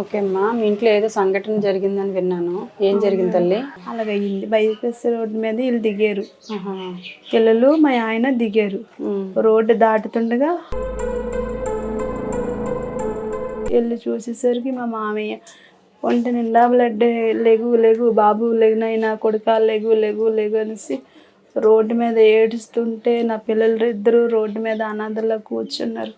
Okay అమ్మా మీ ఇంట్లో ఏదో సంఘటన జరిగిందని విన్నాను. ఏం జరిగింది తల్లి? అలాగయ్యింది బైపాస్ రోడ్డు మీద వీళ్ళు దిగారు. పిల్లలు మా ఆయన దిగారు. రోడ్డు దాటుతుండగా వెళ్ళి చూసేసరికి మా మామయ్య ఒంటి నిండా బ్లడ్ లెగు లెగు బాబు లెగునైనా కొడుక లెగు లెగు లెగు అనేసి రోడ్డు మీద ఏడుస్తుంటే నా పిల్లలు ఇద్దరు రోడ్డు మీద అనాథల్లో కూర్చున్నారు.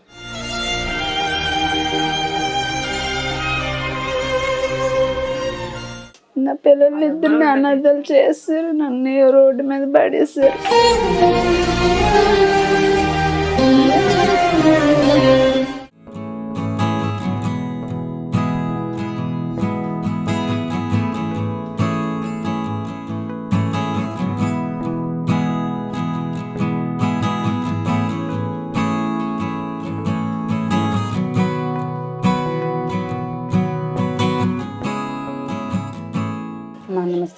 పిల్లలు ఇద్దరిని అనాథలు చేస్తారు నన్ను రోడ్డు మీద పడేశారు.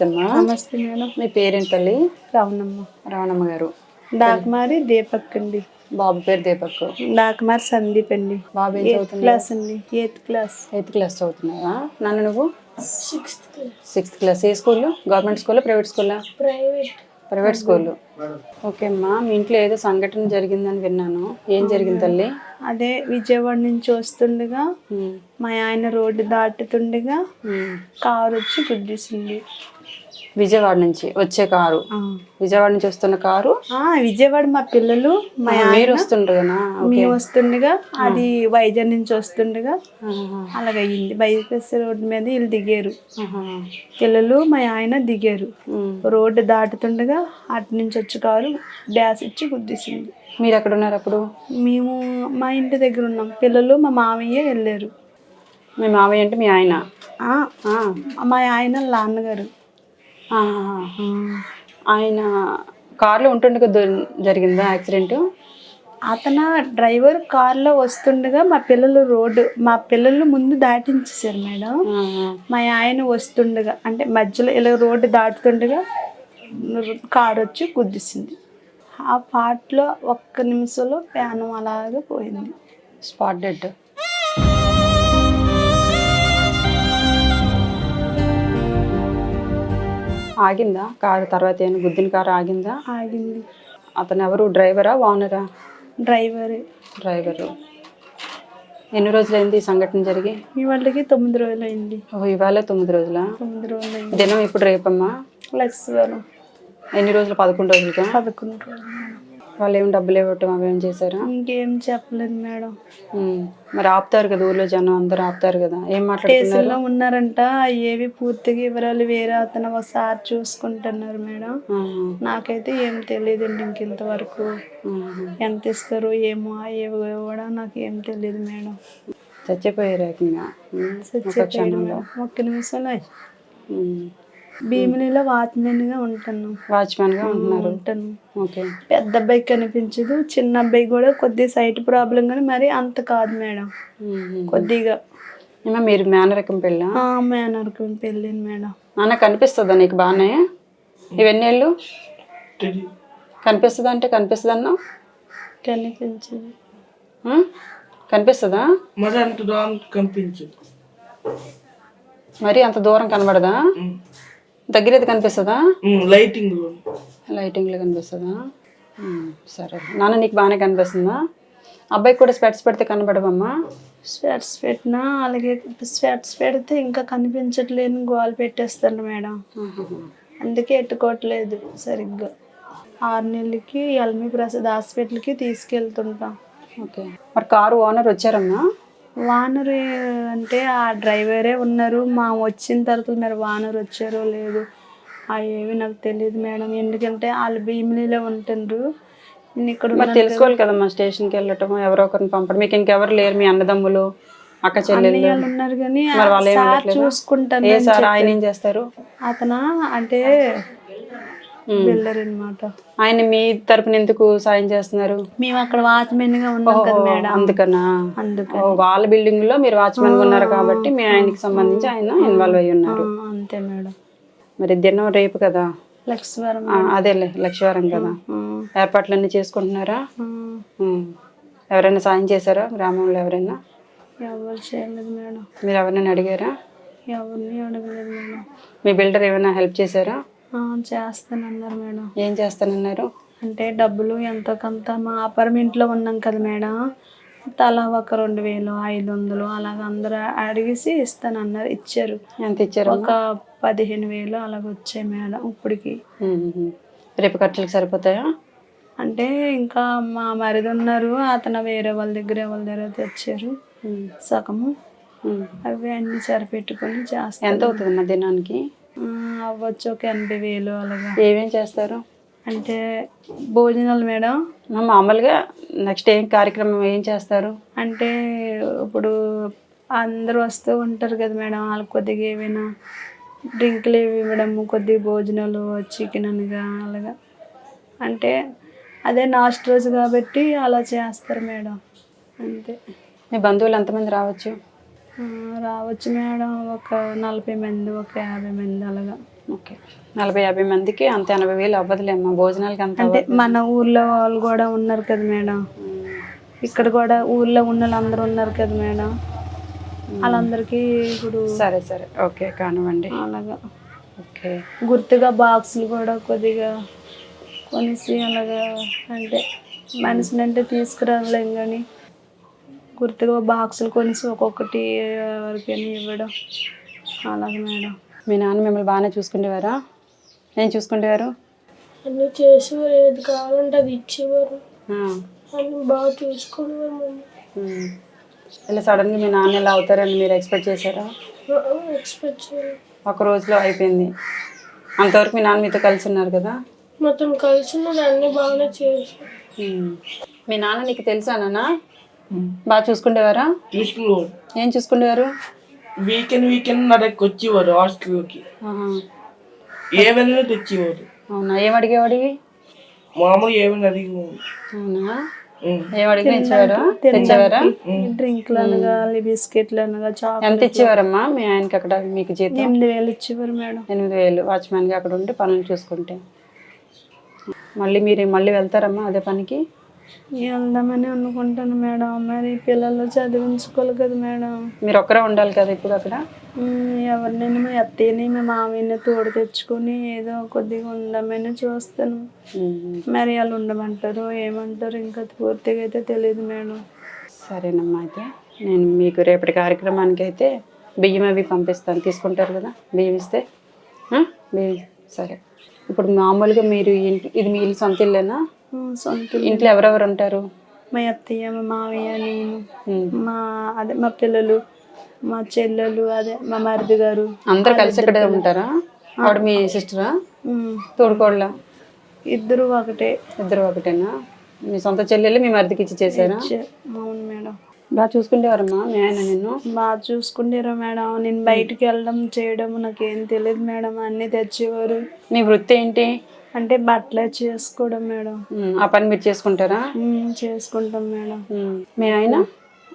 నమస్తే అమ్మా నమస్తే మేడం. మీ పేరేంటి తల్లి రావునమ్మ రావణమ్మ గారు. డాకుమారి దీపక్ అండి. బాబు పేరు దీపక్. డాకుమారి సందీప్ అండి. బాబు క్లాస్ అండి. ఎయిత్ క్లాస్ ఎయిత్ క్లాస్ చదువుతున్నావా నాన్న నువ్వు? సిక్స్త్ క్లాస్ ఏ స్కూల్? గవర్నమెంట్ స్కూల్ ప్రైవేట్ స్కూలా? Private private school. ఓకే అమ్మా. మీ ఇంట్లో ఏదో సంఘటన జరిగిందని విన్నాను. ఏం జరిగింది తల్లి? అదే విజయవాడ నుంచి వస్తుండగా. మా ఆయన రోడ్డు దాటుతుండగా. కారు వచ్చి గుద్దేసింది. విజయవాడ నుంచి వచ్చే కారు. విజయవాడ నుంచి వస్తున్న కారు? విజయవాడ మా పిల్లలు మా మీరు వస్తుండ్రునా మేము వస్తుండగా అది వైజాగ్ నుంచి వస్తుండగా. అలాగయ్యింది. బైపాస్ రోడ్డు మీద వీళ్ళు దిగారు. పిల్లలు మా ఆయన దిగారు. రోడ్డు దాటుతుండగా అటు నుంచి వచ్చి కారు డ్యాస్ ఇచ్చి గుద్దేసింది. మీరు ఎక్కడ ఉన్నారు అప్పుడు? మేము మా ఇంటి దగ్గర ఉన్నాం. పిల్లలు మా మామయ్య వెళ్ళారు. మీ మామయ్య అంటే మీ ఆయన. మా ఆయన నాన్నగారు. ఆయన కార్లో ఉంటుండగా జరిగిందా యాక్సిడెంట్? అతను డ్రైవర్ కారులో వస్తుండగా మా పిల్లలు రోడ్డు మా పిల్లలు ముందు దాటించేసారు మేడం. మా ఆయన వస్తుండగా అంటే మధ్యలో ఇలా రోడ్డు దాటుతుండగా కారు వచ్చి గుద్దేసింది. ఆ పాటలో ఒక్క నిమిషంలో ప్యానం అలాగే పోయింది. Spot dead ఆగిందా? కారు తర్వాత ఏమైనా గుద్దిన కారు ఆగిందా? ఆగింది. అతను ఎవరు? డ్రైవరా ఓనరా? డ్రైవర్. డ్రైవరు. ఎన్ని రోజులైంది ఈ సంఘటన జరిగి? మీ వాళ్ళకి తొమ్మిది రోజులు అయింది ఓ ఇవాళ తొమ్మిది రోజులా? తొమ్మిది రోజులు దినం ఇప్పుడు రేపమ్మా? లక్ష్మీవారం ఎన్ని రోజులు? పదకొండు రోజులుగా పదకొండు రోజులు. వాళ్ళు ఏం డబ్బులు ఇవ్వటం అవి చేశారా? ఇంకేం చెప్పలేదు మేడం. మరి ఆపుతారు కదా ఊర్లో జనం అందరూ ఆపుతారు కదా? ఏం మాట్లాడుతున్నారు? ఉన్నారంట ఏవి పూర్తిగా వివరాలు వేరే అతను ఒకసారి చూసుకుంటున్నారు మేడం. నాకైతే ఏం తెలియదండి ఇంక ఇంతవరకు. ఆహా. ఎంత ఇస్తారో ఏమో ఏవో కూడా నాకు ఏం తెలియదు మేడం. చచ్చిపోయారు ఏకంగా. ఒక్క నిమిషంలో భీమినిలో వాచ్మెన్గా ఉంటాను. వాచ్మెన్గా ఉంటున్నారు. ఉంటాను. ఓకే. పెద్ద అబ్బాయి కనిపించదు చిన్న అబ్బాయి కూడా కొద్దిగా సైట్ ప్రాబ్లం కానీ మరి అంత కాదు మేడం. కొద్దిగా. ఏమో మీరు మేనరకం పెళ్ళ? ఆ మేనర్కు పెళ్ళింది మేడం. నాన్న కనిపిస్తుందా నీకు బాగానే ఇవన్నీ కనిపిస్తుందా అంటే కనిపిస్తుంది కనిపించదు? కనిపిస్తుందా? మరి అంత దూరం కనిపించు మరి అంత దూరం కనబడదా? దగ్గరేది కనిపిస్తుందా? లైటింగ్ లైటింగ్లో. కనిపిస్తుందా? సరే. నాన్న నీకు బాగానే కనిపిస్తుందా? అబ్బాయికి కూడా స్పెట్స్ పెడితే కనబడవమ్మా. స్వెట్స్ పెట్టినా అలాగే స్వెట్స్ పెడితే ఇంకా కనిపించట్లేని గోల్ పెట్టేస్తాను మేడం. అందుకే ఎట్టుకోవట్లేదు సరిగ్గా. ఆరు నెలలకి ఎల్మి ప్రసాద్ హాస్పిటల్కి తీసుకెళ్తుంటాం. ఓకే. మరి కారు ఓనర్ వచ్చారమ్మా? వానర్ అంటే ఆ డ్రైవరే ఉన్నారు. మా వచ్చిన తర్వాత మరి వానర్ వచ్చారో లేదు అవి ఏవి నాకు తెలియదు మేడం. ఎందుకంటే వాళ్ళు భీమిలిలో ఉంటుండ్రు. నేను ఇక్కడ మరి తెలుసుకోవాలి కదమ్మా స్టేషన్కి వెళ్ళటం. ఎవరో ఒకరిని పంపడం. మీకు ఇంకెవరు లేరు మీ అన్నదమ్ములు అక్క చెల్లెళ్ళు? వాళ్ళు ఉన్నారు కానీ ఆ మరి వాళ్ళు ఏం సార్ ఉండట్లేదా? చూసుకుంటాను ఏ సార్? ఆయన ఏం చేస్తారు? అతను? అంటే ఆయన మీ తరపున ఎందుకు సాయం చేస్తున్నారు? మేము అక్కడ వాచ్మెన్గా ఉన్నాం కదా మేడం. అందుకనా? అందుకు ఓ, వాళ్ళ బిల్డింగ్లో మీరు వాచ్మెన్ ఉన్నారు కాబట్టి మీ ఆయనకి సంబంధించి ఆయన ఇన్వాల్వ్ అయ్యి ఉన్నారు. అంతే మేడం. మరి దినం రేపు కదా? లక్ష్మీవారం అదేలే లక్ష్యవారం కదా? ఏర్పాట్లన్నీ చేసుకుంటున్నారా. ఎవరైనా సాయం చేశారా? గ్రామంలో ఎవరైనా? ఎవరు చేయలేదు మేడం. మీరు ఎవరినైనా అడిగారా? ఎవరిని అడగలేదు మేడం. మీ బిల్డర్ ఏమైనా హెల్ప్ చేశారా? చేస్తానన్నారు మేడం. ఏం చేస్తానన్నారు? అంటే డబ్బులు ఎంతో కొంత మా అపార్ట్మెంట్లో ఉన్నాం కదా మేడం. తలా ఒక రెండు వేలు ఐదు వందలు అలాగ అందరూ అడిగేసి ఇస్తానన్నారు ఇచ్చారు. ఎంత ఇచ్చారు ఒక పదిహేను వేలు అలాగ వచ్చాయి మేడం ఇప్పటికి. రేపు ఖర్చులకు సరిపోతాయా? అంటే ఇంకా మా మరిది ఉన్నారు అతను వేరే వాళ్ళ దగ్గర వాళ్ళ దగ్గర తెచ్చారు. సగము. అవి అన్ని సరిపెట్టుకొని చేస్తాం ఎంత అవుతుంది మా దినానికి? అవ్వచ్చు ఒక ఎనభై వేలు అలాగా. ఏమేం చేస్తారు? అంటే భోజనాలు మేడం. మామూలుగా నెక్స్ట్ ఏం కార్యక్రమం ఏం చేస్తారు? అంటే ఇప్పుడు అందరూ వస్తూ ఉంటారు కదా మేడం వాళ్ళకి కొద్దిగా ఏమైనా డ్రింకులు ఏవి ఇవ్వడము కొద్దిగా భోజనాలు చికెన్ అనగా అలాగా. అంటే అదే లాస్ట్ రోజు కాబట్టి అలా చేస్తారు మేడం. అంతే. మీ బంధువులు ఎంతమంది రావచ్చు? రావచ్చు మేడం ఒక నలభై మంది ఒక యాభై మంది అలాగా. ఓకే. నలభై యాభై మందికి అంత ఎనభై వేలు అవ్వదులేమ్మా. భోజనాలకి అంత అంటే మన ఊర్లో వాళ్ళు కూడా ఉన్నారు కదా మేడం. ఇక్కడ కూడా ఊర్లో ఉన్న వాళ్ళందరూ ఉన్నారు కదా మేడం. వాళ్ళందరికీ ఇప్పుడు సరే సరే. ఓకే కానివ్వండి. అలాగా. ఓకే. గుర్తుగా బాక్సులు కూడా కొద్దిగా కొనేసి అలాగా అంటే మనిషిని అంటే తీసుకురాలేం కానీ గుర్తుగా బాక్సులు కొనేసి ఒక్కొక్కటి ఎవరికైనా ఇవ్వడం. అలాగే మేడం. మీ నాన్న మిమ్మల్ని బాగానే చూసుకునేవారా ఏం చూసుకునేవారు అన్ని చేసేవారు ఏది కావాలంటే అది ఇచ్చేవారు. ఆ. అన్ని బాగా చూసుకునేవారు. ఇలా సడన్గా మీ నాన్న ఇలా అవుతారని మీరు ఎక్స్పెక్ట్ చేశారా? ఎక్స్పెక్ట్ ఒక రోజులో అయిపోయింది. అంతవరకు మీ నాన్న మీతో కలిసి ఉన్నారు కదా? మొత్తం కలిసి ఉన్నది అన్ని బాగానే చేసి. మీ నాన్న నీకు తెలుసా నాన్న? బాగా చూసుకునేవారా తీసుకునేవారు ఏం చూసుకునేవారు వీకెండ్ వీకెండ్ నా దగ్గరికి వచ్చేవారు హాస్టల్కి. ఏమైనా తెచ్చేవారు. అవునా? ఏం అడిగేవాడివి మామూలు ఏమైనా అడిగేవారు. అవునా? డ్రింక్లు అనగా బిస్కెట్లు అనగా చాక్లెట్ ఎంత ఇచ్చేవారమ్మా మీ ఆయనకి అక్కడ మీకు జీతం? ఎనిమిది వేలు ఇచ్చేవారు మేడం. ఎనిమిది వేలు. వాచ్మెన్గా అక్కడ ఉండి పనులు చూసుకుంటే. మళ్ళీ మీరు మళ్ళీ వెళ్తారమ్మా అదే పనికి? వెళ్దామని అనుకుంటాను మేడం. మరి పిల్లలు చదివించుకోవాలి కదా మేడం. మీరు ఒక్కరే ఉండాలి కదా ఇప్పుడు అక్కడ? ఎవరినైనా మా అత్తయ్యని మా మామయ్యని తోడు తెచ్చుకొని ఏదో కొద్దిగా ఉందామని చూస్తాను. మరి వాళ్ళు ఉండమంటారు ఏమంటారు ఇంకా పూర్తిగా అయితే తెలియదు మేడం. సరేనమ్మా అయితే. నేను మీకు రేపటి కార్యక్రమానికి అయితే బియ్యం అవి పంపిస్తాను. తీసుకుంటారు కదా? బియ్యం ఇస్తే? బియ్యం. సరే. ఇప్పుడు మామూలుగా మీరు ఇది మీ సొంత ఇల్లేనా? సొంత. ఇంట్లో ఎవరెవరు ఉంటారు? మా అత్తయ్య మా మామయ్య నేను. మా అదే మా పిల్లలు మా చెల్లెలు అదే మా మరిది గారు. అందరు కలిసి ఇక్కడే ఉంటారా? ఆవిడ మీ సిస్టరా? తోడుకోళ్ళ? ఇద్దరు ఒకటే. ఇద్దరు ఒకటేనా? మీ సొంత చెల్లెలు మీ మరిదికి ఇచ్చి చేశారా? అవును మేడం. బాగా చూసుకుంటేవారమ్మా మీ ఆయన నిన్ను? బాగా చూసుకుంటారు మేడం. నేను బయటికి వెళ్ళడం చేయడం నాకేం తెలియదు మేడం. అన్నీ తెచ్చేవారు. మీ వృత్తి ఏంటి? అంటే బట్టలే చేసుకోవడం మేడం. ఆ పని మీరు చేసుకుంటారా? ఉమ్, చేసుకుంటాం మేడం. మీ ఆయన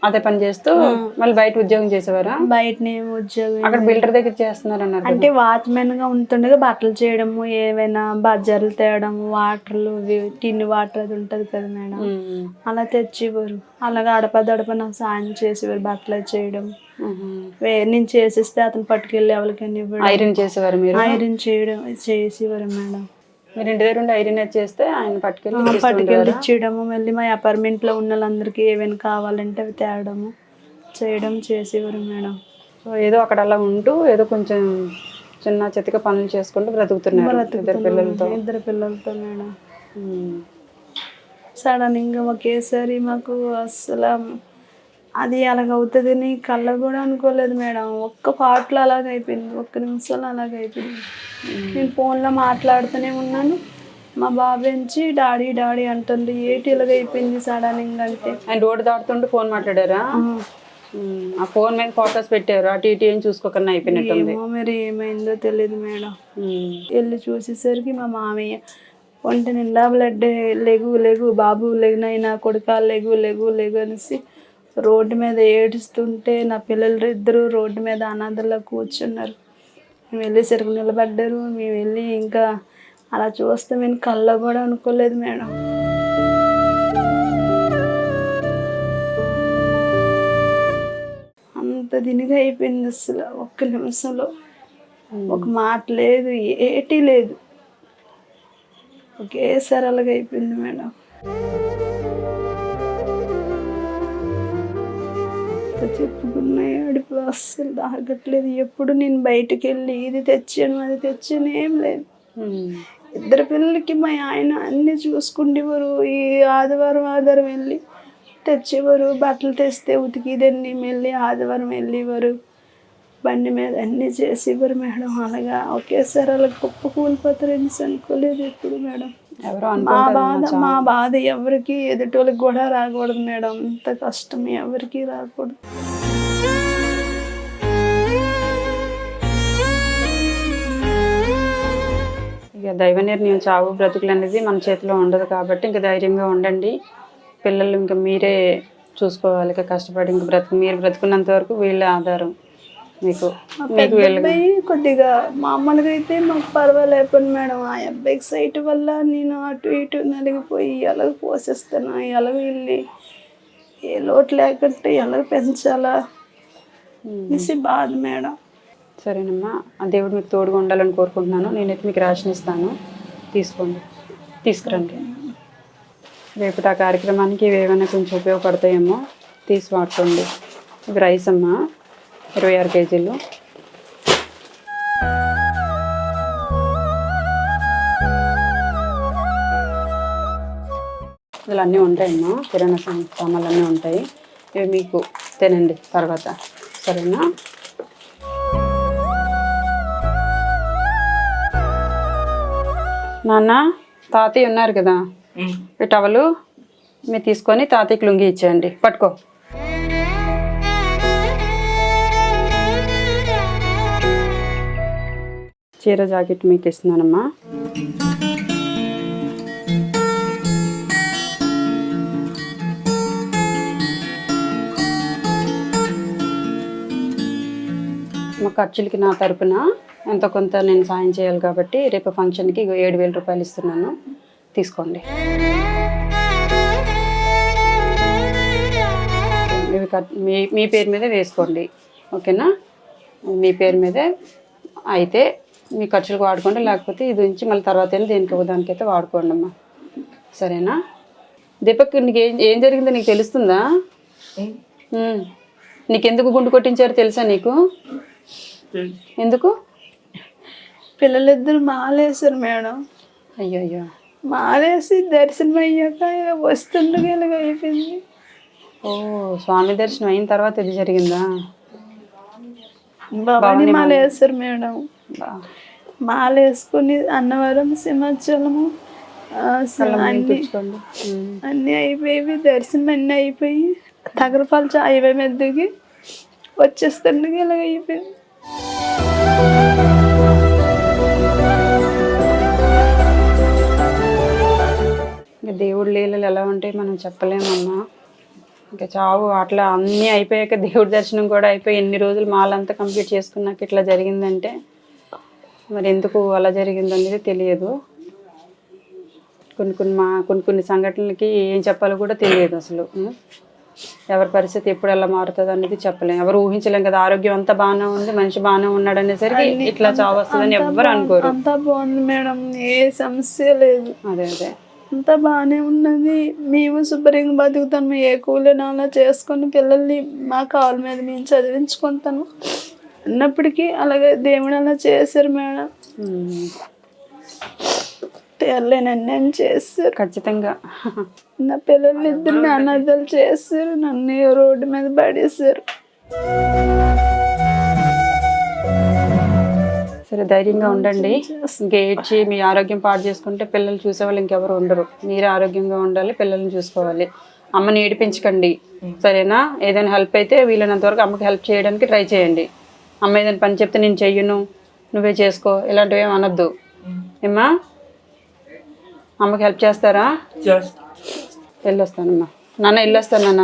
అదే పని చేస్తూ మళ్ళీ బయట ఉద్యోగం చేసేవారా? బయటనే ఉద్యోగం అక్కడ బిల్డర్ దగ్గర చేస్తున్నారు అన్నారు అంటే వాచ్మెన్గా ఉంటుండగా బట్టలు చేయడము ఏవైనా బజ్జార్లు తేయడము వాటర్లు ఇవి టిన్ వాటర్ అది ఉంటది కదా మేడం. ఉమ్, అలా తెచ్చేవారు. అలాగే అడపదడప నాకు సాయం చేసేవారు బట్టలు చేయడం. ఉహు. వే నేను చేసిస్తే అతను పట్టుకెళ్ళి ఎవరికైనా ఇవ్వడం. ఐరన్ చేసేవారు మీరు? ఐరన్ చేయడం చేసేవారు మేడం. మీరు ఇంటి దగ్గర ఉండి ఐరన్ చేస్తే ఆయన పట్టుకెళ్ళి పట్టుకెళ్ళి? ఇచ్చేయడము మళ్ళీ మా apartment లో ఉన్న వాళ్ళందరికీ ఏమైనా కావాలంటే అవి తేవడము చేయడం చేసేవారు మేడం సో ఏదో అక్కడ అలా ఉంటూ ఏదో కొంచెం చిన్న చితక పనులు చేసుకుంటూ బ్రతుకుతున్నారు ఇద్దరు పిల్లలతో ఇద్దరు పిల్లలతో మేడం ఉమ్. సడన్గా ఒకేసారి మాకు అసలు అది అలాగవుతుందని కళ్ళ కూడా అనుకోలేదు మేడం. ఒక్క పాటలో అలాగ అయిపోయింది. ఒక్క నిమిషంలో అలాగ అయిపోయింది. నేను ఫోన్లో మాట్లాడుతూనే ఉన్నాను. మా బాబు ఎంచి డాడీ డాడీ అంటుంది ఏటి ఇలాగ అయిపోయింది సడన్గా అంటే? ఆయన రోడ్డు దాటుతుంటూ ఫోన్ మాట్లాడారా? ఆ. ఫోన్ మీద ఫోటోస్ పెట్టారు. అటు ఇటు ఏం చూసుకోకుండా అయిపోయినట్టుంది. ఏమో మరి ఏమైందో తెలియదు మేడం. వెళ్ళి చూసేసరికి మా మామయ్య ఒంటి నిండా బ్లడ్ లెగు లెగు బాబు లెగునైనా కొడుక లెగు లెగు లెగు అనేసి రోడ్డు మీద ఏడుస్తుంటే నా పిల్లలు ఇద్దరు రోడ్డు మీద అనాథల్లో కూర్చున్నారు. మేము వెళ్ళి సెరుకు నిలబడ్డారు. మేము వెళ్ళి ఇంకా అలా చూస్తే మేము కళ్ళ కూడా అనుకోలేదు మేడం. అంత దినిగా అయిపోయింది అసలు ఒక్క నిమిషంలో. ఒక మాట లేదు ఏటి లేదు. ఒకేసారి అలాగైపోయింది అయిపోయింది మేడం. ఎంత చెప్పుకున్నా అడుపు అస్సలు తాగట్లేదు. ఎప్పుడు నేను బయటకు వెళ్ళి ఇది తెచ్చాను అది తెచ్చాను ఏం లేదు. ఇద్దరు పిల్లలకి మా ఆయన అన్నీ చూసుకుంటేవారు ఈ ఆదివారం ఆదివారం వెళ్ళి తెచ్చేవారు. బట్టలు తెస్తే ఉతికిదన్ని మళ్ళీ ఆదివారం వెళ్ళేవారు. బండి మీద అన్నీ చేసేవారు మేడం. అలాగా ఒకేసారి అలా గొప్ప కూలిపోతారని అనుకోలేదు ఎప్పుడు మేడం. ఎవరో మా బాధ మా బాధ ఎవరికి ఎదుటోళ్ళకి కూడా రాకూడదు మేడం. అంత కష్టం ఎవరికి రాకూడదు. ఇక దైవ నిర్ణయం చావు బ్రతుకులు అనేది మన చేతిలో ఉండదు కాబట్టి ఇంకా ధైర్యంగా ఉండండి. పిల్లలు ఇంకా మీరే చూసుకోవాలి. ఇక కష్టపడి ఇంక బ్రతుకు మీరు బ్రతుకున్నంత వరకు వీళ్ళ ఆధారం. మీకు మీకు అబ్బాయి కొద్దిగా మామూలుగా అయితే మాకు పర్వాలేకపోయింది మేడం. ఆ అబ్బాయికి సైట్ వల్ల నేను అటు ఇటు నలిగిపోయి ఎలాగ పోషిస్తాను ఎలాగ వెళ్ళి ఏ లోటు లేకుంటే ఎలాగ పెంచాలా అనేసి బాధ మేడం. సరేనమ్మా ఆ దేవుడు మీకు తోడుగా ఉండాలని కోరుకుంటున్నాను. నేనైతే మీకు రేషన్ ఇస్తాను. తీసుకోండి. తీసుకురండి. రేపటి ఆ కార్యక్రమానికి ఇవి ఏమైనా కొంచెం ఉపయోగపడతాయేమో తీసి వాడుకోండి. ఇవి రైస్ అమ్మా. ఇరవై ఆరు కేజీలు. ఇలా అన్నీ ఉంటాయమ్మా. కిరాణా సామాన్లు అన్నీ ఉంటాయి. ఇవి మీకు తినండి తర్వాత. సరేనా? నాన్న తాతయ్య ఉన్నారు కదా. ఈ టవలు మీరు తీసుకొని తాతయ్యకి లుంగి ఇచ్చేయండి. పట్టుకో. చీర జాకెట్ మీకు ఇస్తున్నానమ్మా. మా ఖర్చులకి నా తరపున ఎంతో కొంత నేను సాయం చేయాలి కాబట్టి రేపు ఫంక్షన్కి ఏడు వేల రూపాయలు ఇస్తున్నాను. తీసుకోండి. ఇవి మీ మీ పేరు మీదే వేసుకోండి. ఓకేనా? మీ పేరు మీదే అయితే మీ ఖర్చులకు వాడుకోండి లేకపోతే ఇది ఉంచి మళ్ళీ తర్వాత అయినా దేనికి ఒక దానికైతే వాడుకోండి అమ్మా సరేనా? దీపక్ నీకు ఏం ఏం జరిగిందో నీకు తెలుస్తుందా. నీకెందుకు గుండు కొట్టించారో తెలుసా నీకు? ఎందుకు? పిల్లలిద్దరు మాలేశారు మేడం. అయ్యో అయ్యో మాలేసి దర్శనం అయ్యాక వస్తుండగా అయిపోయింది. ఓ స్వామి దర్శనం అయిన తర్వాత ఇది జరిగిందా? భవాని మాల వేశారు మేడం. మాల వేసుకుని అన్నవరం సింహాచలము అన్ని. అన్నీ అయిపోయి దర్శనం అన్నీ అయిపోయి తగరపాలు హైవే మీద దిగి వచ్చేస్తుండగా ఇలాగ అయిపోయింది ఇంకా దేవుడి లీలలు ఎలా ఉంటాయి మనం చెప్పలేమమ్మా ఇంకా చావు అట్లా అన్నీ అయిపోయాక దేవుడి దర్శనం కూడా అయిపోయి ఎన్ని రోజులు మాలంతా కంప్లీట్ చేసుకున్నాక ఇట్లా జరిగిందంటే మరి ఎందుకు అలా జరిగింది అనేది తెలియదు. కొన్ని కొన్ని మా కొన్ని కొన్ని సంఘటనలకి ఏం చెప్పాలో కూడా తెలియదు అసలు? ఎవరి పరిస్థితి ఎప్పుడు ఎలా మారుతుంది అనేది చెప్పలేం. ఎవరు ఊహించలేం కదా ఆరోగ్యం అంతా బాగానే ఉంది మనిషి బాగానే ఉన్నాడు అనేసరికి ఇట్లా చావు వస్తుందని ఎవ్వరు అనుకోరు. అంతా బాగుంది మేడం ఏ సమస్య లేదు. అదే అదే. అంతా బాగానే ఉన్నది. మేము శుభ్రంగా బతుకుతాము ఏ కూలీని అలా చేసుకొని పిల్లల్ని మా కాళ్ళ మీద మేము చదివించుకుంటాను అన్నప్పటికీ అలాగే దేవుడు అలా చేశారు మేడం. తెల్లనన్నీ అని చేశారు? ఖచ్చితంగా. నా పిల్లలు ఇద్దరిని అనాథలు చేశారు. నన్ను రోడ్డు మీద పడేశారు. సరే ధైర్యంగా ఉండండి. ఇంకా ఏడ్చి మీ ఆరోగ్యం పాడు చేసుకుంటే పిల్లలు చూసేవాళ్ళు ఇంకెవరు ఉండరు. మీరే ఆరోగ్యంగా ఉండాలి పిల్లల్ని చూసుకోవాలి. అమ్మని ఏడిపించకండి. సరేనా? ఏదైనా హెల్ప్ అయితే వీలైనంత వరకు అమ్మకి హెల్ప్ చేయడానికి ట్రై చేయండి. అమ్మ ఏదైనా పని చెప్తే నేను చెయ్యను. నువ్వే చేసుకో. ఇలాంటివి ఏమి అనొద్దు. ఏమ్మా? అమ్మకి హెల్ప్ చేస్తారా? వెళ్ళొస్తానమ్మా. నాన్న వెళ్ళొస్తాను నాన్న.